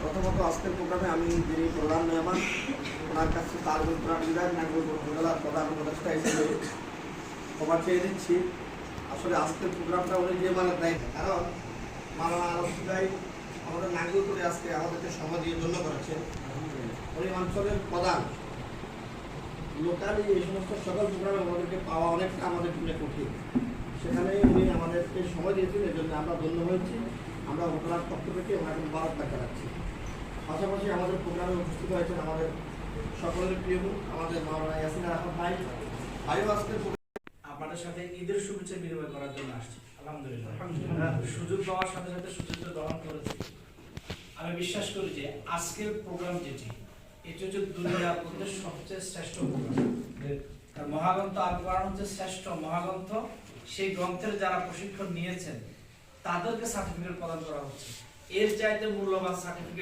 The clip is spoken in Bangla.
প্রথমত আজকের প্রোগ্রামে আমি যিনি প্রধান মেহমান, ওনার কাছে তার বিদ্যালয় বিধায়ক নাগরিক উপজেলার প্রধান উপদেষ্টা হিসেবে। ক্ষমা চেয়ে দিচ্ছি আসলে আজকের প্রোগ্রামটা উনি যে মানে দেয় কারণ মাননীয় আলোচনায় আমাদের নাগরিকপুরে আজকে আমাদেরকে সময় দিয়ে জন্য করেছে উনি অঞ্চলের প্রধান। লোকালি এই সমস্ত সকল প্রোগ্রামে আমাদেরকে পাওয়া অনেকটা আমাদের জন্য কঠিন। সেখানে উনি আমাদেরকে সময় দিয়েছেন এই জন্য আমরা ধন্য হয়েছি। আমরা উপজেলার পক্ষ থেকে ওনাকে মুবারকবাদ জানাচ্ছি পাশাপাশি আমাদের প্রোগ্রামে উপস্থিত হয়েছেন আমাদের সকলের প্রিয় আমাদের মাওলানা ইয়াসিন আহমদ ভাই। ভাইও আজকে আপনাদের সাথে ঈদের শুভেচ্ছা বিনিময় করার জন্য আসছি। আলহামদুলিল্লাহ। সুযোগ পাওয়ার সাথে সাথে সুযোগ গ্রহণ করেছি। আমি বিশ্বাস করি যে আজকের প্রোগ্রাম যেটি এটি হচ্ছে দুনিয়ার মধ্যে সবচেয়ে শ্রেষ্ঠ প্রোগ্রাম। মহাগ্রন্থ আল কোরআন হচ্ছে শ্রেষ্ঠ মহাগ্রন্থ। সেই গ্রন্থের যারা প্রশিক্ষণ নিয়েছেন তাদেরকে সার্টিফিকেট প্রদান করা হচ্ছে। এর চাইতে মূল্যবান সার্টিফিকেট